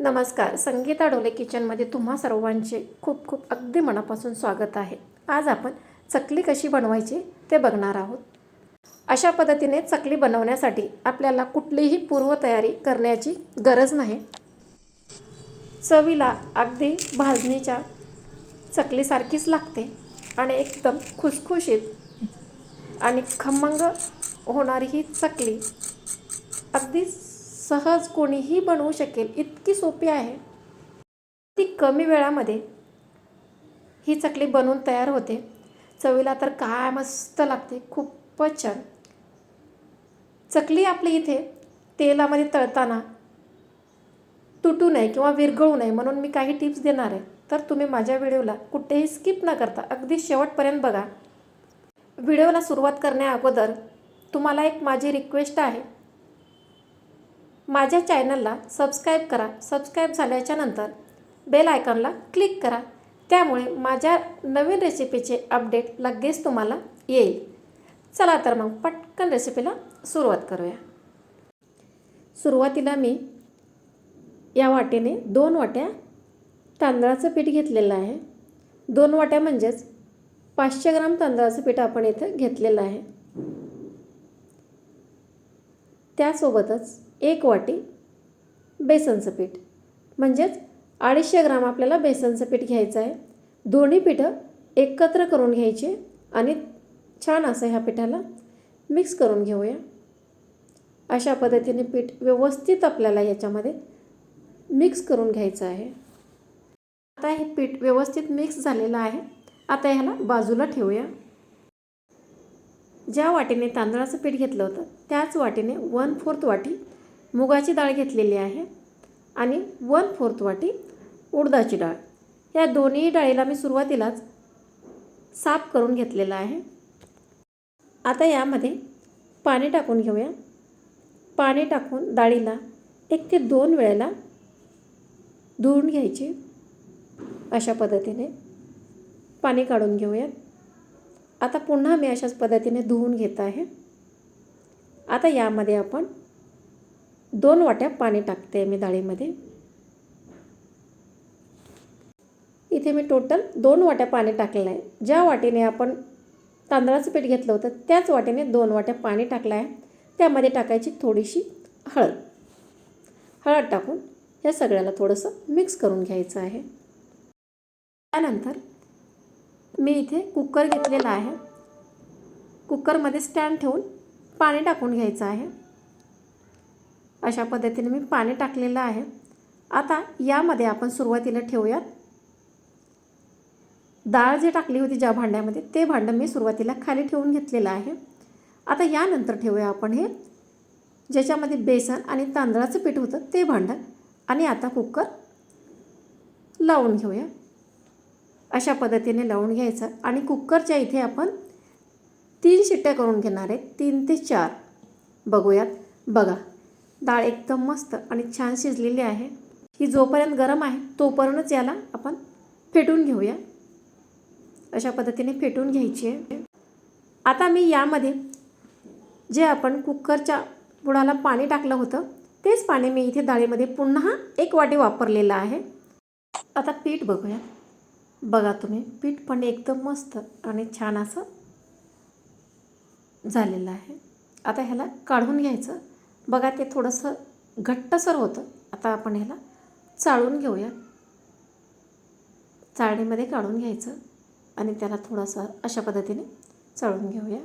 नमस्कार संगीता डोले किचनमध्ये तुम्हा सर्वांचे खूप खूप अगदी मनापासून स्वागत आहे. आज आपण चकली कशी बनवायची ते बघणार आहोत. अशा पद्धतीने चकली बनवण्यासाठी आपल्याला कुठलीही पूर्वतयारी करण्याची गरज नाही. चवीला अगदी भाजणीच्या चकलीसारखीच लागते आणि एकदम खुसखुशीत आणि खमंग होणारी ही चकली अगदी सहज कोणीही बनवू शकेल इतकी सोपी आहे. ती कमी वेळामध्ये ही चकली बनवून तयार होते. चवीला तर काय मस्त लागते खूपच छान. चकली आपली इथे तेलामध्ये तळताना तुटू नये किंवा विरघळू नये म्हणून मी काही टिप्स देणार आहे. तर तुम्ही माझ्या व्हिडिओला कुठेही स्किप न करता अगदी शेवटपर्यंत बघा. व्हिडिओला सुरुवात करण्या अगोदर तुम्हाला एक माझी रिक्वेस्ट आहे. माझ्या चॅनलला सबस्क्राईब करा. सबस्क्राईब झाल्याच्यानंतर बेल आयकॉनला क्लिक करा. त्यामुळे माझ्या नवीन रेसिपीचे अपडेट लगेच तुम्हाला येईल. चला तर मग पटकन रेसिपीला सुरुवात करूया. सुरुवातीला मी या वाटेने दोन वाट्या तांदळाचं पीठ घेतलेलं आहे. दोन वाट्या म्हणजेच पाचशे ग्राम तांदळाचं पीठ आपण इथं घेतलेलं आहे. त्यासोबतच एक वाटी बेसनचं पीठ. म्हणजेच अडीचशे ग्राम आपल्याला बेसनचं पीठ घ्यायचं आहे. दोन्ही पिठं एकत्र करून घ्यायची आणि छान असं ह्या पिठाला मिक्स करून घेऊया. अशा पद्धतीने पीठ व्यवस्थित आपल्याला याच्यामध्ये मिक्स करून घ्यायचं आहे. आता हे पीठ व्यवस्थित मिक्स झालेलं आहे. आता ह्याला बाजूला ठेवूया. ज्या वाटीने तांदळाचं पीठ घेतलं होतं त्याच वाटीने वन फोर्थ वाटी मुगाची डाळ घेतलेली आहे आणि वन फोर्थ वाटी उडदाची डाळ. या दोन्ही डाळीला मी सुरुवातीलाच साफ करून घेतलेलं आहे. आता यामध्ये पाणी टाकून घेऊया. पाणी टाकून डाळीला एक ते दोन वेळेला धुवून घ्यायची. अशा पद्धतीने पाणी काढून घेऊयात आता पुन्हा मी अशाच पद्धतीने धुवून घेत आहे. आता यामध्ये आपण दोन वाट्या पाणी टाकते मी डाळीमध्ये. इथे मी टोटल दोन वाट्या पाणी टाकलेलं आहे ज्या वाटीने आपण तांदळाचं पीठ घेतलं होतं त्याच वाटीने दोन वाट्या पाणी टाकलं आहे त्यामध्ये टाकायची थोडीशी हळद. हळद टाकून या सगळ्याला थोडंसं मिक्स करून घ्यायचं आहे. त्यानंतर मी इथे कुकर घेतलेला आहे. कुकरमध्ये स्टँड ठेवून पाणी टाकून घ्यायचं आहे. अशा पद्धतीने मी पाणी टाकलेलं आहे. आता यामध्ये आपण सुरुवातीला ठेवूयात. डाळ जे टाकली होती ज्या भांड्यामध्ये ते भांडं मी सुरुवातीला खाली ठेवून घेतलेलं आहे. आता यानंतर ठेवूया आपण हे. ज्याच्यामध्ये बेसन आणि तांदळाचं पीठ होतं ते भांडं. आणि आता कुकर लावून घेऊया. अशा पद्धतीने लावून घ्यायचं. आणि कुकरच्या इथे आपण तीन शिट्ट्या करून घेणार आहे. तीन ते चार. बघूयात. बघा. डाळ एकदम मस्त आणि छान शिजलेली आहे. ही जोपर्यंत गरम आहे तोपर्यंतच याला आपण फेटून घेऊया. अशा पद्धतीने फेटून घ्यायची आहे. आता मी यामध्ये जे आपण कुकरच्या बुडाला पाणी टाकलं होतं तेच पाणी मी इथे डाळीमध्ये पुन्हा एक वाटी वापरलेलं आहे. आता पीठ बघूया. बघा तुम्ही पीठ पण एकदम मस्त आणि छान असं झालेलं आहे. आता ह्याला काढून घ्यायचं. बघा ते थोडंसं घट्टसर होतं. आता आपण ह्याला चाळून घेऊया. चाळणीमध्ये काढून घ्यायचं आणि त्याला थोडंसं अशा पद्धतीने चाळून घेऊया.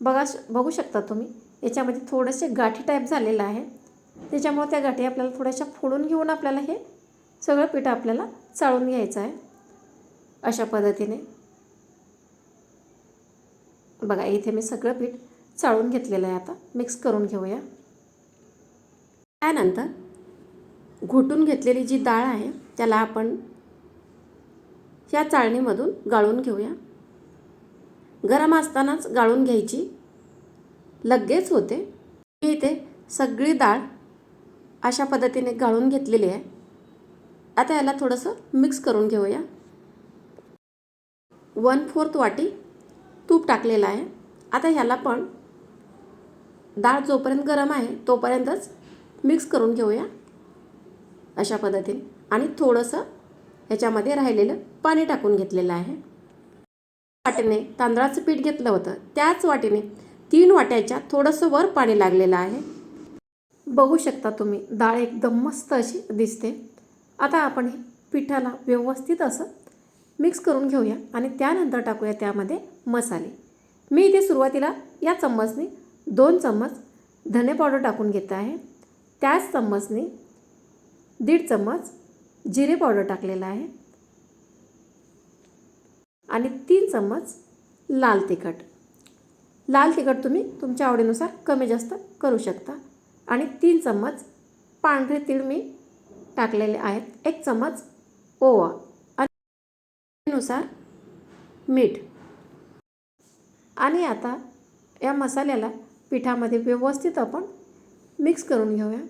बघा बघू शकता तुम्ही याच्यामध्ये थोडेसे गाठी टाईप झालेलं आहे. त्याच्यामुळे त्या गाठी आपल्याला थोड्याशा फोडून घेऊन आपल्याला हे सगळं पीठ आपल्याला चाळून घ्यायचं आहे. अशा पद्धतीने. बघा इथे मी सगळं पीठ चाळून घेतलेलं आहे आता. मिक्स करून घेऊया. त्यानंतर घोटून घेतलेली जी डाळ आहे त्याला आपण या चाळणीमधून गाळून घेऊया. गरम असतानाच गाळून घ्यायची. लगेच होते. मी इथे सगळी डाळ अशा पद्धतीने गाळून घेतलेली आहे. आता याला थोडंसं मिक्स करून घेऊया. वन फोर्थ वाटी तूप टाकलेलं आहे. आता ह्याला पण डाळ जोपर्यंत गरम आहे तोपर्यंतच मिक्स करून घेऊया अशा पद्धतीने. आणि थोडंसं ह्याच्यामध्ये राहिलेलं पाणी टाकून घेतलेलं आहे. वाटेने तांदळाचं पीठ घेतलं होतं. त्याच वाटेने तीन वाट्याच्या थोडंसं वर पाणी लागलेलं आहे. बघू शकता तुम्ही डाळ एकदम मस्त अशी दिसते. आता आपण हे पिठाला व्यवस्थित असं मिक्स करून घेऊया आणि त्यानंतर टाकूया त्यामध्ये मसाले. मी इथे सुरुवातीला या चम्मचने दोन चम्मच धने पावडर टाकून घेत आहे. त्याच चम्मचने दीड चम्मच जिरे पावडर टाकलेला आहे. आणि तीन चम्मच लाल तिखट. लाल तिखट तुम्ही तुमच्या आवडीनुसार कमी जास्त करू शकता. आणि तीन चम्मच पांढरे तीळ मी टाकलेले आहेत. एक चम्मच ओवा. आणि नुसार मीठ. आणि आता या मसाल्याला पिठामध्ये व्यवस्थित आपण मिक्स करून घेऊया.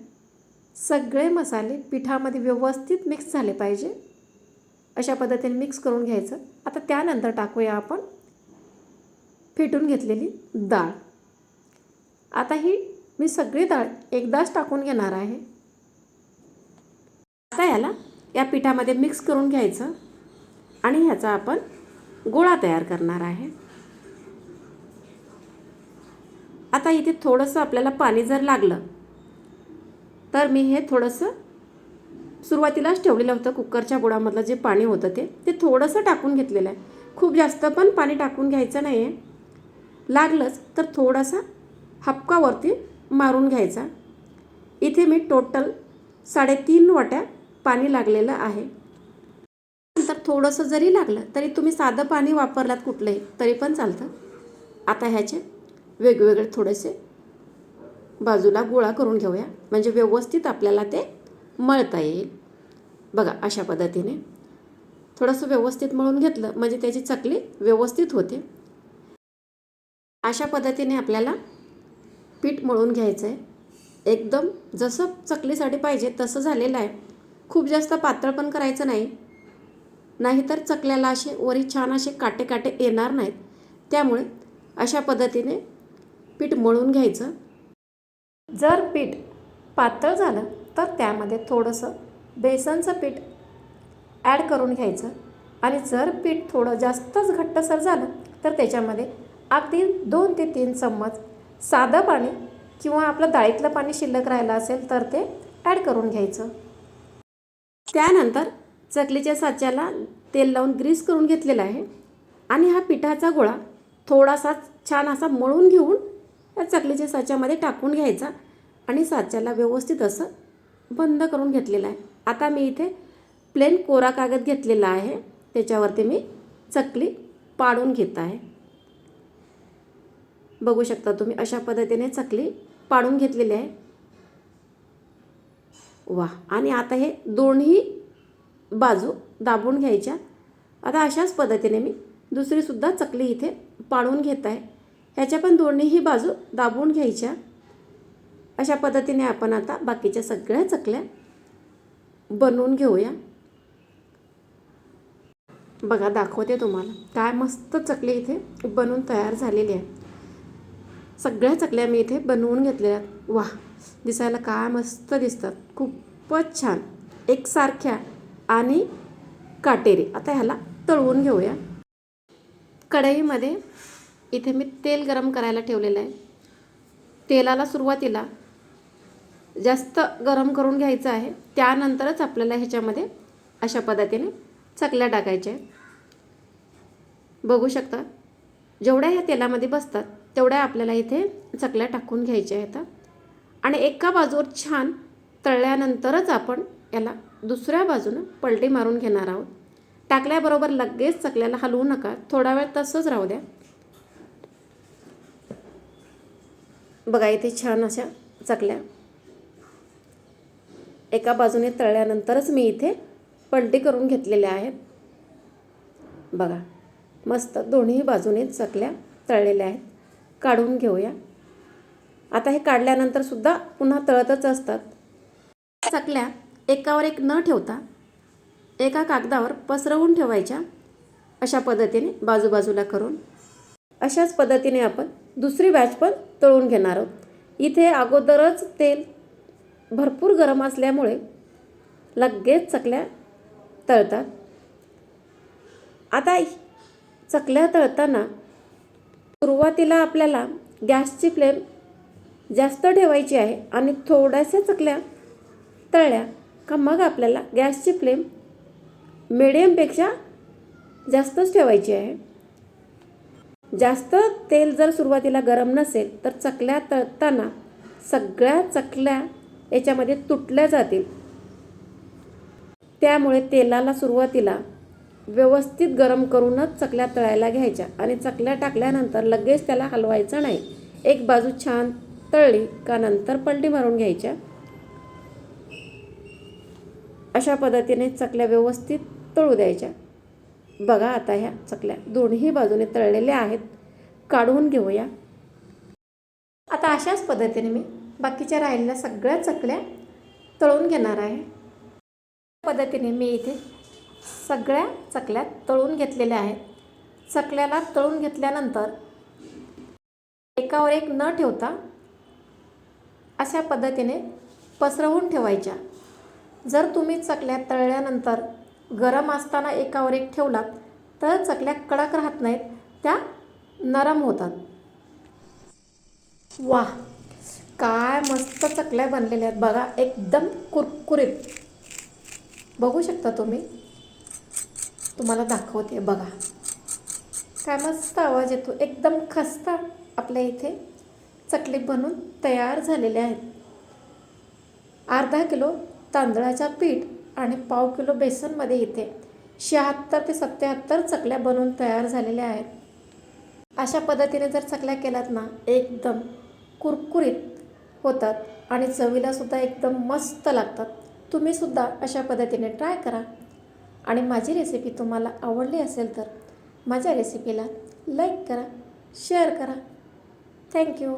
सगळे मसाले पिठामध्ये व्यवस्थित मिक्स झाले पाहिजे. अशा पद्धतीने मिक्स करून घ्यायचं. आता त्यानंतर टाकूया आपण फेटून घेतलेली डाळ. आता ही मी सगळी डाळ एकदाच टाकून घेणार आहे. आता याला या पिठामध्ये मिक्स करून घ्यायचं. आणि ह्याचा आपण गोळा तयार करणार आहे. आता इथे थोडंसं आपल्याला पाणी जर लागलं तर मी हे थोडंसं सुरुवातीलाच ठेवलेलं होतं. कुकरच्या बुडामधलं जे पाणी होतं ते ते थोडंसं टाकून घेतलेलं आहे. खूप जास्त पण पाणी टाकून घ्यायचं नाही आहे. लागलंच तर थोडासा हपकावरती मारून घ्यायचा. इथे मी टोटल साडेतीन वाट्या पाणी लागलेलं आहे. नंतर थोडंसं जरी लागलं तरी तुम्ही साधं पाणी वापरलात कुठलंही तरी पण चालतं. आता ह्याचे वेगवेगळे थोडेसे बाजूला गोळा करून घेऊया. म्हणजे व्यवस्थित आपल्याला ते मळता येईल. बघा अशा पद्धतीने. थोडंसं व्यवस्थित मळून घेतलं म्हणजे त्याची चकली व्यवस्थित होते. अशा पद्धतीने आपल्याला पीठ मळून घ्यायचं आहे एकदम जसं चकलीसाठी पाहिजे तसं झालेलं आहे. खूप जास्त पातळ पण करायचं नाही. नाहीतर चकल्याला असे वरी छान असे काटे काटे येणार नाहीत. त्यामुळे अशा पद्धतीने पीठ मळून घ्यायचं. जर पीठ पातळ झालं तर त्यामध्ये थोडंसं बेसनचं पीठ ॲड करून घ्यायचं. आणि जर पीठ थोडं जास्तच घट्टसर झालं तर त्याच्यामध्ये अगदी दोन ते तीन चम्मच साधं पाणी किंवा आपलं डाळीतलं पाणी शिल्लक राहिलं असेल तर ते ॲड करून घ्यायचं. त्यानंतर चकलीच्या साच्याला तेल लावून ग्रीस करून घेतलेलं आहे. आणि हा पिठाचा गोळा थोडासा छान असा मळून घेऊन या चकलीच्या साच्यामध्ये टाकून घ्यायचा आणि साच्याला व्यवस्थित असं बंद करून घेतलेलं आहे. आता मी इथे प्लेन कोरा कागद घेतलेला आहे. त्याच्यावरती मी चकली पाडून घेत आहे. बघू शकता तुम्ही अशा पद्धतीने चकली पाडून घेतलेली आहे. वा आणि आता हे दोन्ही बाजू दाबून घ्यायच्या. आता अशाच पद्धतीने मी दुसरीसुद्धा चकली इथे पाडून घेत आहे. ह्याच्या पण दोन्हीही बाजू दाबून घ्यायच्या. अशा पद्धतीने आपण आता बाकीच्या सगळ्या चकल्या बनवून घेऊया. बघा दाखवते तुम्हाला. काय मस्त चकली इथे बनवून तयार झालेली आहे. सगळ्या चकल्या मी इथे बनवून घेतलेल्या वा दिसायला काय मस्त दिसतात. खूपच छान. एकसारख्या आणि काटेरी. आता ह्याला तळवून घेऊया. कढईमध्ये इथे मी तेल गरम करायला ठेवलेलं आहे. तेलाला सुरुवातीला जास्त गरम करून घ्यायचं आहे. त्यानंतरच आपल्याला ह्याच्यामध्ये अशा पद्धतीने चकल्या टाकायच्या आहेत. बघू शकता जेवढ्या ह्या तेलामध्ये बसतात तेवढ्या आपल्याला इथे चकल्या टाकून घ्यायच्या आहेत. आणि एका बाजूवर छान तळल्यानंतरच आपण याला दुसऱ्या बाजूनं पलटी मारून घेणार आहोत. टाकल्याबरोबर लगेच चकल्याला हलवू नका. थोडा वेळ तसंच राहू द्या. बघा इथे छान अशा चकल्या. एका बाजूने तळल्यानंतरच मी इथे पलटी करून घेतलेल्या आहेत. बघा मस्त दोन्ही बाजूने चकल्या तळलेल्या आहेत. काढून घेऊया. आता हे काढल्यानंतर सुद्धा पुन्हा तळतच असतात. चकल्या एकावर एक न ठेवता एका कागदावर पसरवून ठेवायच्या अशा पद्धतीने बाजूबाजूला करून. अशाच पद्धतीने आपण दुसरी बॅच पण तळून घेणार आहोत. इथे अगोदरच तेल भरपूर गरम असल्यामुळे लगेच चकल्या तळतात. आता चकल्या तळताना सुरुवातीला आपल्याला गॅसची फ्लेम जास्त ठेवायची आहे आणि थोड्याशा चकल्या तळल्या का मग आपल्याला गॅसची फ्लेम मिडियमपेक्षा जास्तच ठेवायची आहे. जास्त तेल जर सुरुवातीला गरम नसेल तर चकल्या तळताना सगळ्या चकल्या याच्यामध्ये तुटल्या जातील. त्यामुळे तेलाला सुरुवातीला व्यवस्थित गरम करूनच चकल्या तळायला घ्यायच्या आणि चकल्या टाकल्यानंतर लगेच त्याला हलवायचं नाही. एक बाजू छान तळली का नंतर पलटी मारून घ्यायच्या. अशा पद्धतीने चकल्या व्यवस्थित तळू द्यायच्या. बघा आता ह्या चकल्या. दोन्ही बाजूने तळलेल्या आहेत. काढून घेऊया. आता अशाच पद्धतीने मी बाकीच्या राहिलेल्या सगळ्या चकल्या तळून घेणार आहे. पद्धतीने मी इथे सगळ्या चकल्या तळून घेतलेल्या आहेत. चकल्याला तळून घेतल्यानंतर एकावर एक न ठेवता अशा पद्धतीने पसरवून ठेवायच्या. जर तुम्ही चकल्या तळल्यानंतर गरम असताना एकावर एक ठेवलात तर चकल्या कडक राहत नाहीत त्या नरम होतात. वा काय मस्त चकल्या बनलेल्या आहेत. बघा एकदम कुरकुरीत. बघू शकता तुम्ही? तुम्हाला दाखवते बघा. काय मस्त आवाज येतो. एकदम खस्ता आपल्या इथे चकली बनून तयार झालेल्या आहेत. अर्धा किलो तांदळाचा पीठ आणि पाव किलो बेसनमध्ये इथे शहात्तर ते सत्याहत्तर चकल्या बनवून तयार झालेल्या आहेत. अशा पद्धतीने जर चकल्या केल्यात ना एकदम कुरकुरीत होतात आणि चवीलासुद्धा एकदम मस्त लागतात. तुम्हीसुद्धा अशा पद्धतीने ट्राय करा. आणि माझी रेसिपी तुम्हाला आवडली असेल तर माझ्या रेसिपीला लाईक करा शेअर करा. थँक्यू